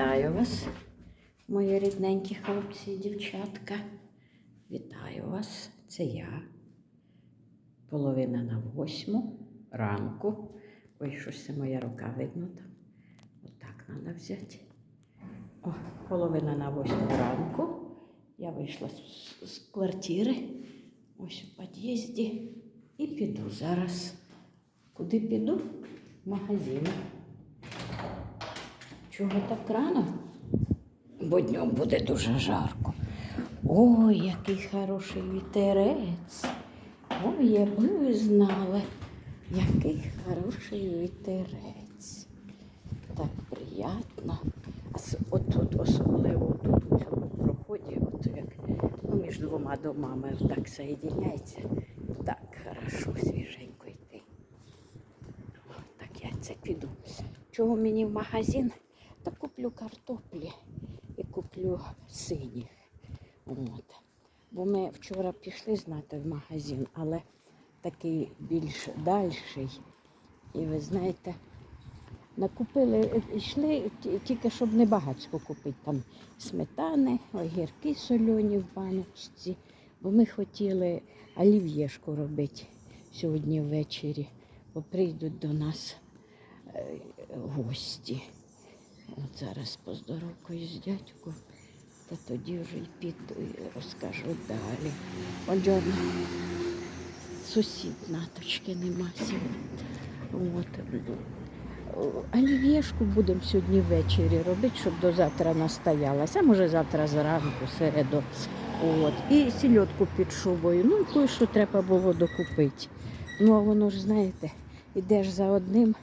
Вітаю вас, мої рідненькі хлопці і дівчатка. Вітаю вас, це я. Половина на восьму ранку. Ой, щось це моя рука видно там. Отак треба взяти. О, половина на восьму ранку. Я вийшла з, з квартири, ось у під'їзді, і піду зараз. Куди піду? В магазин. Чого так рано? Бо днем буде дуже жарко. Ой, який хороший вітерець. Ой, якби ви знали, який хороший вітерець. Так приємно. От особливо тут у цьому проході, от як ну, між двома домами так соєдиняється. Так хорошо, свіженько йти. Так я це піду. Чого мені в магазин? Та куплю картоплі і куплю синіх. От. Бо ми вчора пішли знати в магазин, але такий більш дальший. І ви знаєте, накупили, йшли тільки щоб не багатько купити там сметани, огірки солені в баночці. Бо ми хотіли олів'єшку робити сьогодні ввечері, бо прийдуть до нас е, гості. От зараз з дядьком, та тоді вже й піду і розкажу далі. Buongiorno. Сусід наточки нема сьогодні. От. Олів'єшку будемо сьогодні ввечері робити, щоб до завтра настоялася. А може завтра зранку, середу. От. І сільотку під шубою. Ну, і кое-що треба було докупити. Ну, а воно ж, знаєте, ідеш за одним,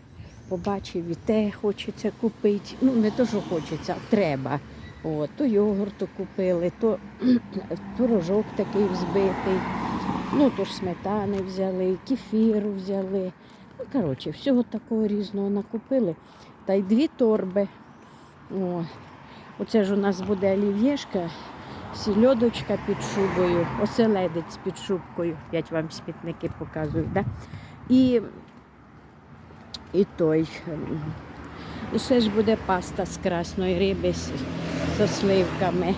побачив і те хочеться купити. Ну, не то, що хочеться, а треба. От, то йогурту купили, то творожок такий взбитий, ну то ж сметани взяли, кефіру взяли. Ну, коротше, всього такого різного накупили. Та й дві торби. О, оце ж у нас буде олів'єшка, сільодочка під шубою, оселедець під шубкою. Я вам смітники показую. Да? І, і той. і ще ж буде паста з красної риби зі сливками.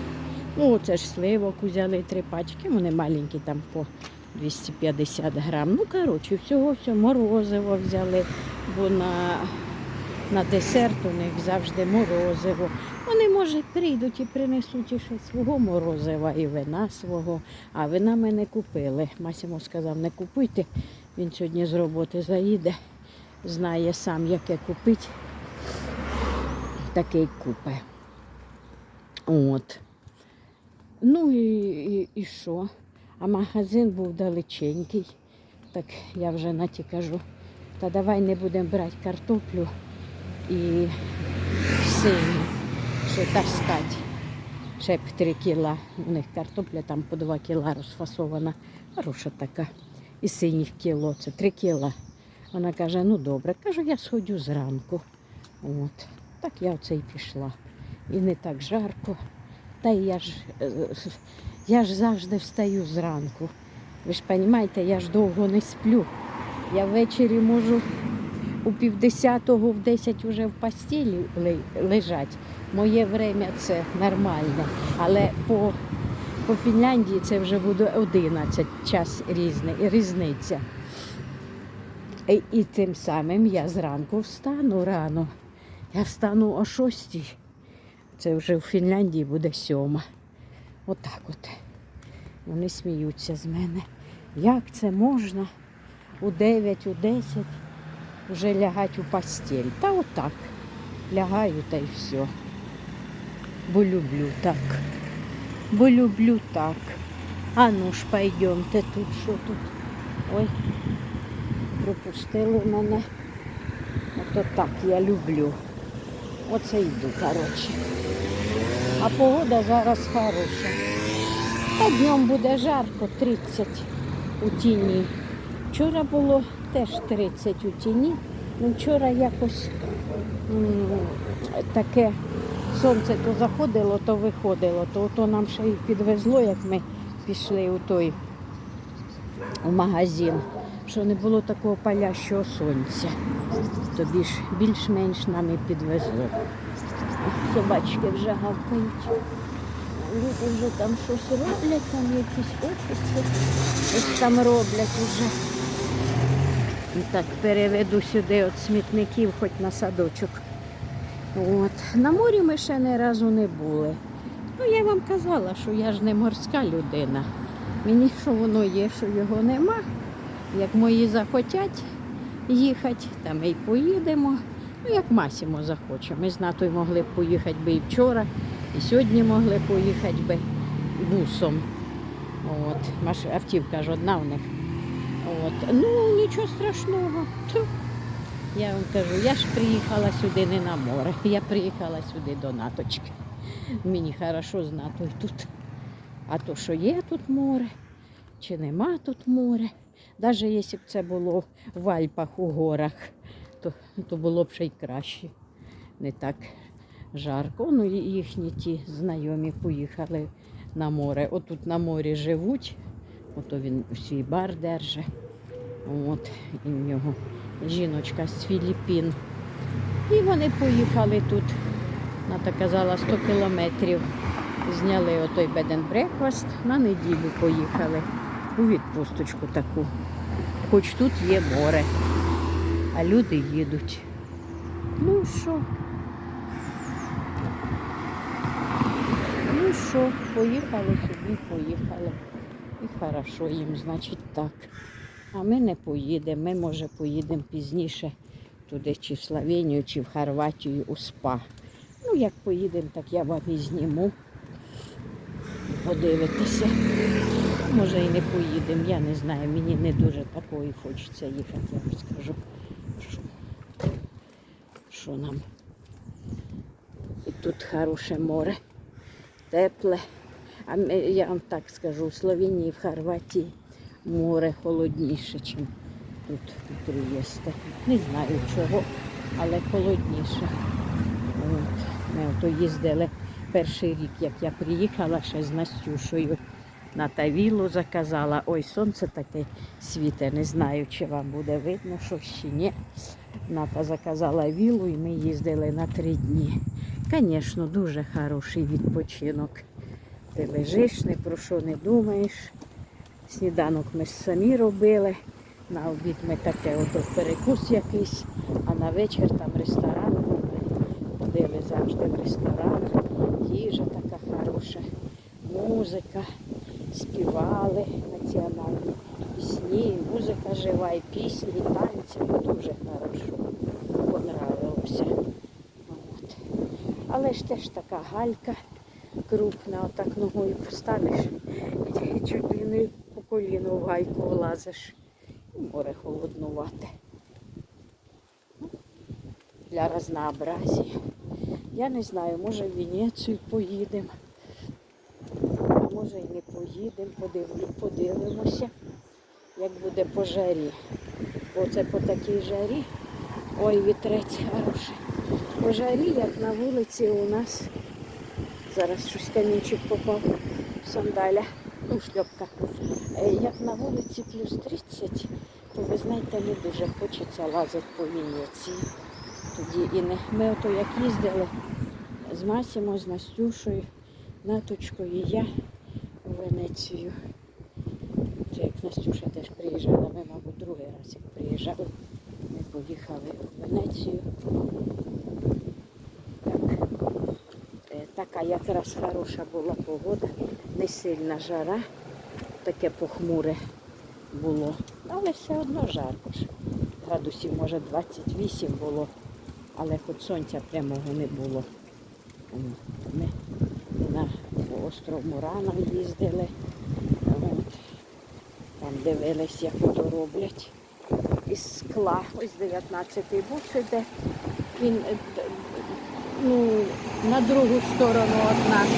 Ну, це ж сливок взяли три пачки, вони маленькі там по 250 грам. Ну, коротше, всього всього морозиво взяли, бо на, на десерт у них завжди морозиво. Вони, може, прийдуть і принесуть іще свого морозива і вина свого. А вина ми не купили. Масімо сказав, не купуйте. Він сьогодні з роботи заїде, знає сам, яке купити такий купе. От. Ну і, і, і що? А магазин був далеченький. Так я вже наті кажу, та давай не будемо брати картоплю і синю, ще таскати. Ще б 3 кіла. У них картопля там по 2 кіла розфасована. Хороша така. І синіх кіло, це 3 кіла. Вона каже, ну добре, кажу, я сходю зранку. От. Так я оце й пішла. І не так жарко. Та я ж, е, я ж завжди встаю зранку. Ви ж розумієте, я ж довго не сплю. Я ввечері можу у півдесятого, в десять вже в постілі лежать. Моє время це нормальне. Але по, по Фінляндії це вже буде 11 час різний, різниця. І, і тим самим я зранку встану рано. Я встану о шостій. Це вже в Фінляндії буде сьома. Отак от. Вони сміються з мене. Як це можна у 9, у 10 вже лягати у постіль? Та отак. Лягаю та й все. Бо люблю так. Бо люблю так. А ну ж пойдемте тут, що тут? Ой, пропустили мене. Ото так я люблю. Оце йду, коротше. А погода зараз хороша. Та днем буде жарко, 30 у тіні. Вчора було теж 30 у тіні. Ну, вчора якось м, таке сонце то заходило, то виходило, то, то нам ще й підвезло, як ми пішли у той у магазин, що не було такого палящого сонця. Тобі ж більш-менш нам і підвезло. Собачки вже гавкають. Люди вже там щось роблять, там якісь офіси. Ось там роблять вже. І так переведу сюди от смітників, хоч на садочок. От. На морі ми ще ні разу не були. Ну, я вам казала, що я ж не морська людина. Мені що воно є, що його нема. Як мої захотять їхати, там ми й поїдемо. Ну, як Масімо захоче. Ми з Натою могли б поїхати би і вчора, і сьогодні могли поїхати би бусом. От. Маш... Автівка ж одна в них. От. Ну, нічого страшного. Тьфу. Я вам кажу, я ж приїхала сюди не на море, я приїхала сюди до наточки. Мені хорошо з натою тут. А то, що є тут море, чи нема тут море. Навіть якщо б це було в Альпах у горах, то, то було б ще й краще. Не так жарко. Ну, і їхні ті знайомі поїхали на море. Отут на морі живуть, ото він свій бар держить. От, і в нього жіночка з Філіппін. І вони поїхали тут, Ната казала, 100 кілометрів. Зняли отой and breakfast, на неділю поїхали у відпусточку таку. Хоч тут є море, а люди їдуть. Ну що? Ну що, поїхали собі, поїхали. І хорошо їм, значить так. А ми не поїдемо. Ми, може, поїдемо пізніше туди, чи в Словенію, чи в Хорватію у СПА. Ну, як поїдемо, так я вам і зніму. Подивитися. Може і не поїдемо, я не знаю. Мені не дуже такої хочеться їхати, я вам скажу. Що, що нам. І тут хороше море, тепле. А я вам так скажу, у Словенії, в Хорватії море холодніше, ніж тут у Трієсте. Не знаю чого, але холодніше. От. Ми ото їздили перший рік, як я приїхала ще з Настюшею на Тавілу заказала. Ой, сонце таке світе, не знаю, чи вам буде видно, що ще ні. Ната заказала вілу і ми їздили на три дні. Звісно, дуже хороший відпочинок. Ти лежиш, ні про що не думаєш. Сніданок ми самі робили. На обід ми таке ото перекус якийсь, а на вечір там ресторан ходили завжди в ресторан. Їжа така хороша, музика, співали національні пісні, музика жива, і пісні, і танці. Ну, Дуже хорошо. Понравилося. От. Але ж теж така галька крупна, отак ногою поставиш і чуть по коліну в гайку влазиш. Море холоднувате. Ну, Для разнообразія. Я не знаю, може в Венецію поїдемо, а може і не поїдемо, подивимося, як буде по жарі. Оце по такій жарі. Ой, вітрець хороший. По жарі, як на вулиці у нас. Зараз щось камінчик попав в сандаля, ну, шльопка. Е, Як на вулиці плюс 30, то ви знаєте, не дуже хочеться лазити по Венеції. Тоді і не. Ми ото як їздили з Масімо, з Настюшою, Наточкою і я у Венецію. Це як Настюша теж приїжджала, ми, мабуть, другий раз як приїжджали. Ми поїхали у Венецію. Е, Така якраз хороша була погода, не сильна жара, таке похмуре було. Але все одно жарко ж. Градусів, може, 28 було, але хоч сонця прямого не було. Ми на остров Мурана їздили. От. Там дивились, як ото роблять із скла. Ось 19-й бус іде. Він е, ну, на другу сторону від нас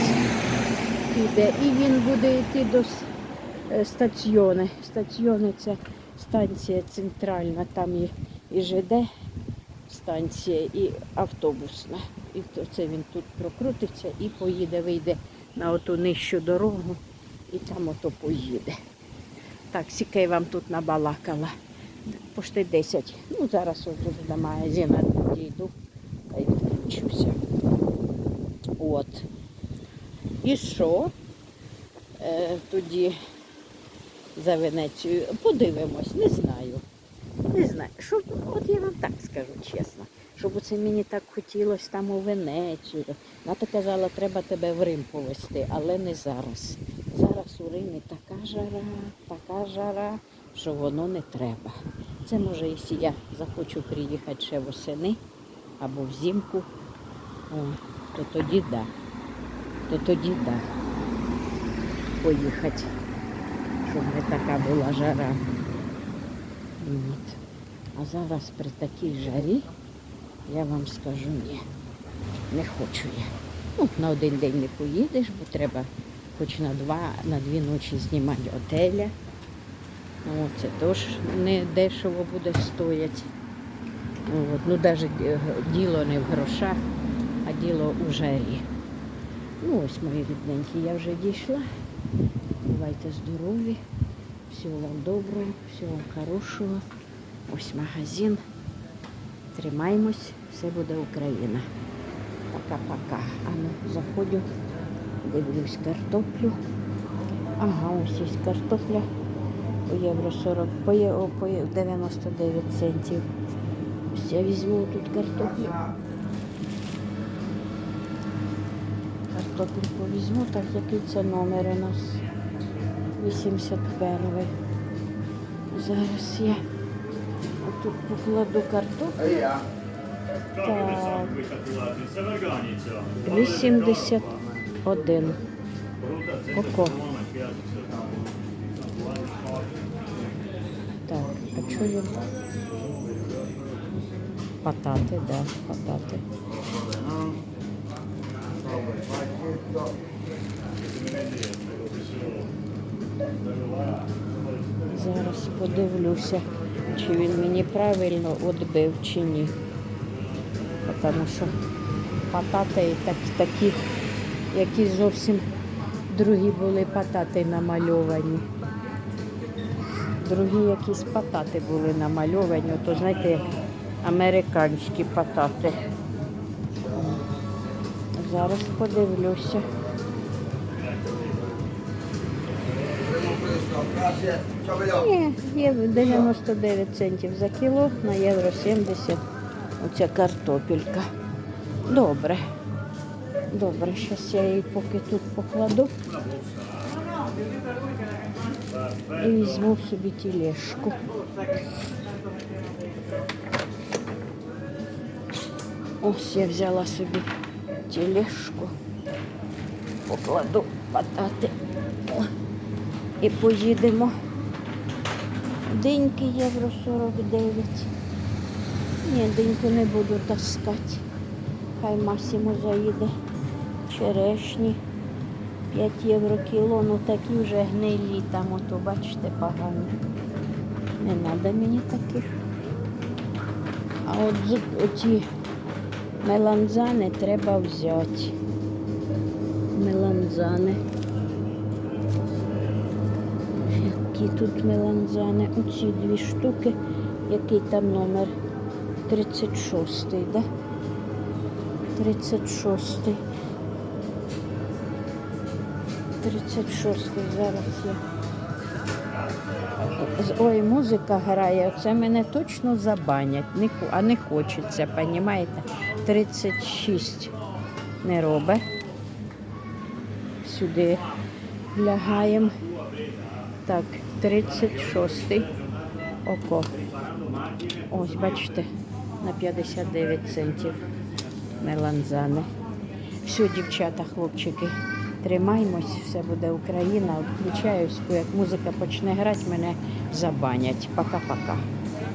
піде. І він буде йти до е, стаціони. Стаціони це станція центральна, там є і ЖД станція, і автобусна. І це він тут прокрутиться і поїде, вийде на оту нижчу дорогу і там ото поїде. Так, сіка я вам тут набалакала. Пошти 10. Ну, зараз от до магазину дійду та й відключуся. От. І що? Е, тоді за Венецію. Подивимось, не знаю. Не знаю. Щоб, от я вам так скажу чесно, щоб оце мені так хотілося там у Венецію. Вона казала, треба тебе в Рим повезти, але не зараз. Зараз у Римі така жара, така жара, що воно не треба. Це може, якщо я захочу приїхати ще восени або взимку, о, то тоді да. То тоді да. Поїхати, щоб не така була жара. От. А зараз при такій жарі я вам скажу ні. Не хочу я. Ну, на один день не поїдеш, бо треба хоч на два, на дві ночі знімати отеля. От, це теж не дешево буде стояти. От, ну, навіть діло не в грошах, а діло у жарі. Ну, ось мої рідненькі, я вже дійшла. Бувайте здорові, всього вам доброго, всього вам хорошого. Ось магазин. Тримаємось, все буде Україна. Пока-пока. А ну, заходжу, дивлюсь картоплю. Ага, ось є картопля по євро 40, по, є- по 99 центів. Ось я візьму тут картоплю. Картопельку візьму, так який це номер у нас? 81. Зараз я тут покладу картоплю. Так. Це 81. Коко. Так, а є? Патати, да, патати. Зараз подивлюся, чи він мені правильно відбив чи ні. Тому що патати так, такі, які зовсім другі були патати намальовані. Другі якісь патати були намальовані, то знаєте, американські патати. Зараз подивлюся. Grazie. Ciao bello. Ні, є 99 центів за кіло на євро 70. Оця картопелька. Добре. Добре, зараз я її поки тут покладу. І візьму собі тілешку. Ось я взяла собі тілешку. Покладу патати. І поїдемо. Деньки євро 49. Ні, деньку не буду таскати. Хай Масімо заїде. Черешні. 5 євро кіло, ну такі вже гнилі там, ото бачите, погані. Не треба мені таких. А от оці меланзани треба взяти. Меланзани. Які тут меланзани? Оці дві штуки. Який там номер? 36-й, да? 36-й. 36-й зараз. З- Ой, музика грає, це мене точно забанять, а не хочеться, понімаєте? 36 не робить. Сюди лягаємо. Так, 36 око. Ось, бачите, на 59 центів меланзани. Все, дівчата, хлопчики, тримаймось, все буде Україна. Включаюсь, бо як музика почне грати, мене забанять. Пока-пока.